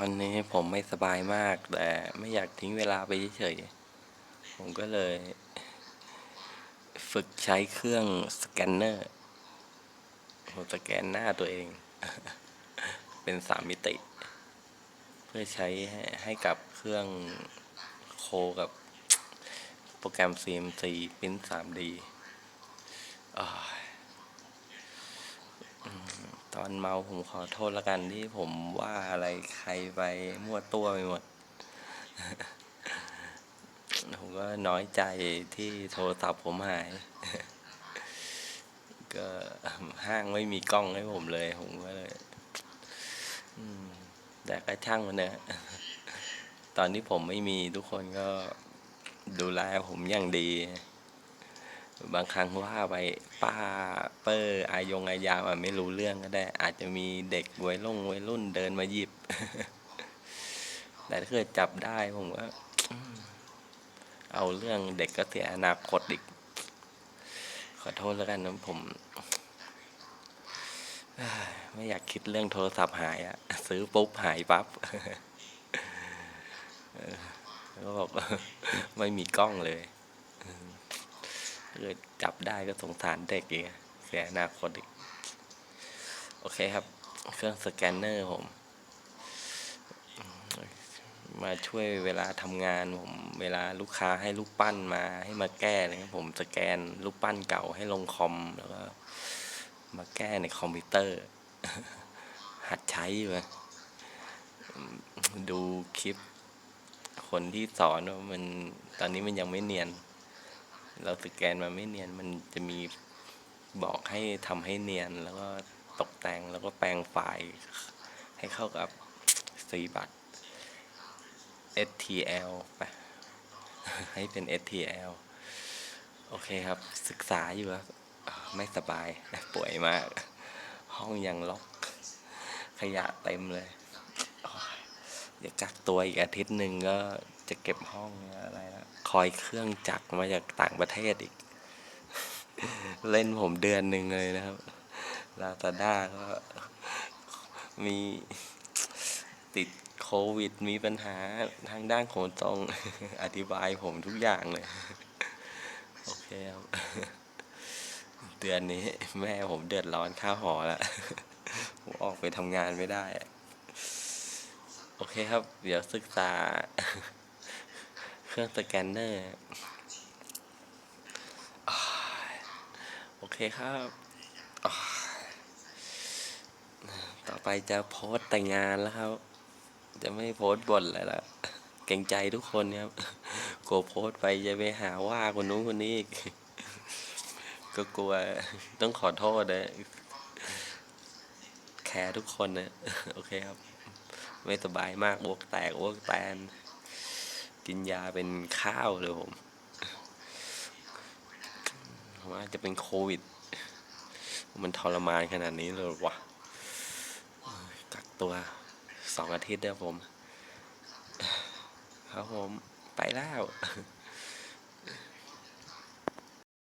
อนนี้ผมไม่สบายมาก แต่ไม่อยากทิ้งเวลาไปเฉยๆผมก็เลย ฝึกใช้เครื่องสแกนเนอร์ผมสแกนหน้าตัวเอง เป็นสามมิติ เพื่อใช้ให้ให้กับเครื่องโคกับโปรแกรม CMC Print 3D อ้า ตอนเมาผมขอโทษละกันที่ผมว่าอะไรใครไปมั่วตัวไปหมด ผมก็น้อยใจที่โทรศัพท์ผมหาย ก็ห้างไม่มีกล้องให้ผมเลย ผมก็เลยแต่ก็ช่างมันเนอะตอนที่ผมไม่มีทุกคนก็ดูแลผมอย่างดี บางครั้งว่าไปป้าเปอร์อายงอายามอะไม่รู้เรื่องก็ได้ อาจจะมีเด็กวัยรุ่นวัยรุ่นเดินมาหยิบ แต่ถ้าเกิดจับได้ผมก็เอาเรื่องเด็กก็เสียอนาคตอีก ขอโทษแล้วกันนะผม ไม่อยากคิดเรื่องโทรศัพท์หายอะซื้อปุ๊บหายปั๊บแล้วก็บอกไม่มีกล้องเลย เกิดจับได้ก็สงสารเด็กอีกเสียอนาคตอีก โอเคครับ เครื่องสแกนเนอร์ผม มาช่วยเวลาทำงานผม เวลาลูกค้าให้ลูกปั้นมาให้มาแก้อะไรเงี้ยผมสแกนลูกปั้นเก่าให้ลงคอมแล้วก็มาแก้ในคอมพิวเตอร์ หัดใช้อยู่ดูคลิปคนที่สอนว่ามันตอนนี้มันยังไม่เนียน เราสแกนมาไม่เนียนมันจะมีบอกให้ทำให้เนียน แล้วก็ตกแต่งแล้วก็แปลงไฟล์ให้เข้ากับสีบัตร STL ไปให้เป็น STL โอเคครับ ศึกษาอยู่ครับ ไม่สบาย ป่วยมาก ห้องยังล็อก ขยะเต็มเลยโอ้ยเดี๋ยวกักตัวอีกอาทิตย์หนึ่งก็ จะเก็บห้องอะไรละคอยเครื่องจักรมาจากต่างประเทศอีก เล่นผมเดือนหนึ่งเลยนะครับลาซาด้าก็มีติดโควิด มีปัญหาทางด้านขนส่งอธิบายผมทุกอย่างเลย โอเคครับ เดือนนี้ แม่ผมเดือดร้อนค่าหอแล้วผมออกไปทำงานไม่ได้ โอเคครับ เดี๋ยวศึกษา เครื่องสแกนเนอร์ โอเคครับ ต่อไปจะโพสต์แต่งงานแล้วครับ จะไม่โพสต์บ่นเลยละเกรงใจทุกคนครับกลัวโพสต์ไปจะไปหาว่าคนนู้นคนนี้อีกก็กลัวต้องขอโทษนะแคร์ทุกคนนะ โอเคครับ ไม่สบายมากอ้วกแตกอ้วกแตน กินยาเป็นข้าวเลยผมผมว่าจะเป็นโควิด มันทรมานขนาดนี้เลยวะกักตัวสองอาทิตย์แล้วผม ครับผม ไปแล้ว